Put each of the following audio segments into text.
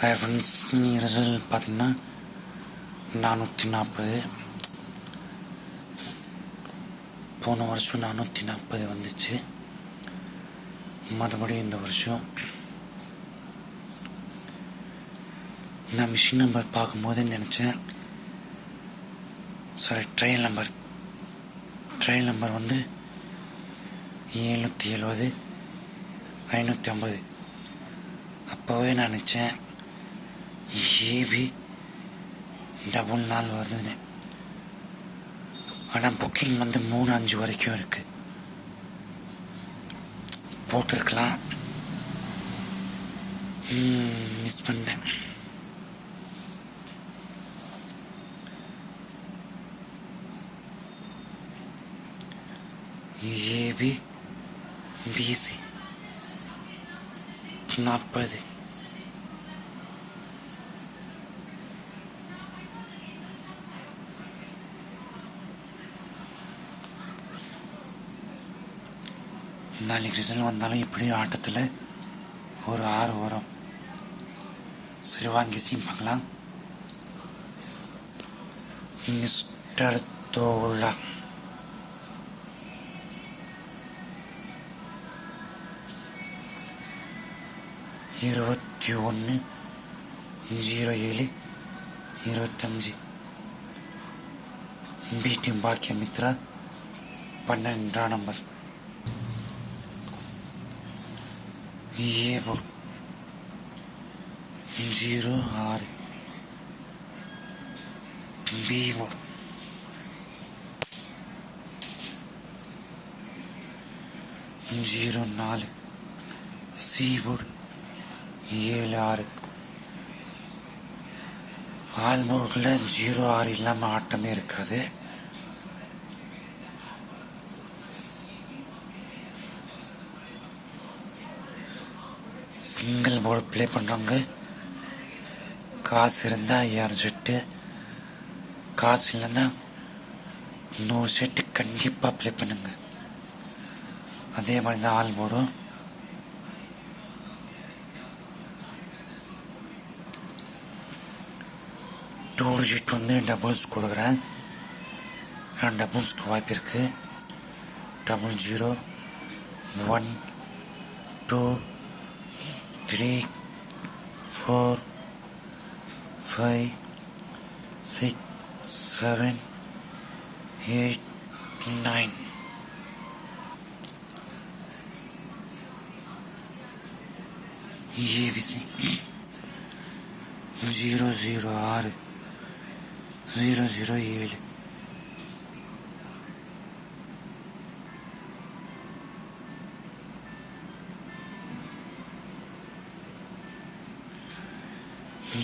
Hi friends நீ result பார்த்தீங்கன்னா நானூற்றி நாற்பது போன வருஷம் நானூற்றி நாற்பது வந்துச்சு. மறுபடியும் இந்த வருஷம் நான் மிஷின் நம்பர் பார்க்கும்போது நினச்சேன். Sorry trial number trial number வந்து ஏழ்நூற்றி எழுபது ஐநூற்றி ஐம்பது. அப்போவே நான் நினச்சேன் ஏபி டபுள் நாள் வருதுன்னு. ஆனால் புக்கிங் வந்து மூணு அஞ்சு வரைக்கும் இருக்கு. போட்டிருக்கலாம். மிஸ் பண்ணேன் ஏபி பிசி நாற்பது. நாளைக்கு ரிசல்ட் வந்தாலும் எப்படியும் ஆட்டத்தில் ஒரு ஆறு வரும் சரி வாங்கி சீன் பார்க்கலாம். மிஸ்டர் தோழா இருபத்தி ஒன்று ஜீரோ ஏழு இருபத்தஞ்சி. பாக்கிய மித்ரா பன்னெண்டாம் நம்பர் ஏ போர்ட் ஜீரோ ஆறு பி போர்ட் ஜீரோ நாலு சி ஏழு ஆறு ஆல்மோட்டில் ஜீரோ ஆறு இல்லாமல் ஆட்டமே இருக்காது சிங்கிள் போர்டு ப்ளே பண்ணுறவங்க காசு இருந்தால் ஐயாயிரம் செட்டு. காசு இல்லைன்னா நூறு செட்டு கண்டிப்பாக ப்ளே பண்ணுங்க. அதே மாதிரி தான் ஆள் போடும் டூ ஷீட் வந்து டபுள்ஸ் கொடுக்குறேன். டபுள்ஸ்க்கு வாய்ப்பு இருக்குது double zero one two three four five six seven eight nine A B C zero zero ஆறு ஜீரோ ஜீரோ ஏழு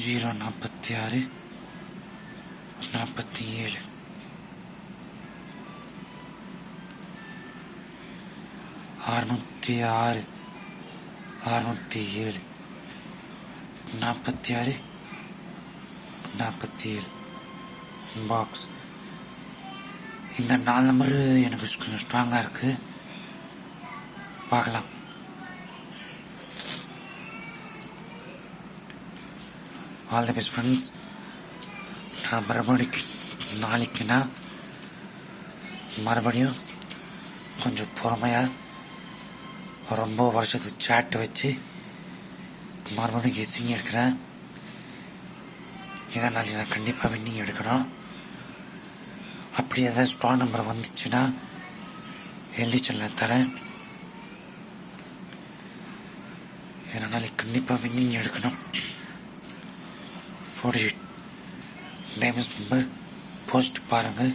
ஜீரோ நாற்பத்தி ஆறு நாற்பத்தி ஏழு. அறுநூற்றி ஆறு அறுநூற்றி ஏழு. நாற்பத்தி ஆறு நாற்பத்தி ஏழு. பாக்ஸ் இந்த நாலு நம்பரு எனக்கு கொஞ்சம் ஸ்ட்ராங்காக இருக்குது பார்க்கலாம். ஆல் தி பெஸ்ட் ஃப்ரெண்ட்ஸ் நான் மறுபடியும் நாளைக்குன்னா மறுபடியும் கொஞ்சம் பொறுமையாக ரொம்ப வருஷத்து சேட் வச்சு மறுபடியும் கெஸ்ஸிங் எடுக்கிறேன். இதை நாளைக்கு நான் கண்டிப்பாக வின்னிங் எடுக்கணும். அப்படி ஏதாவது ஸ்ட்ராங் நம்பர் வந்துச்சுன்னா எழுதி தரேன். ஏன்னா நாளைக்கு கண்டிப்பாக வின்னிங் எடுக்கணும். ஃபோர்ட்டி எயிட் டைமண்ட்ஸ் போஸ்ட் பாருங்கள்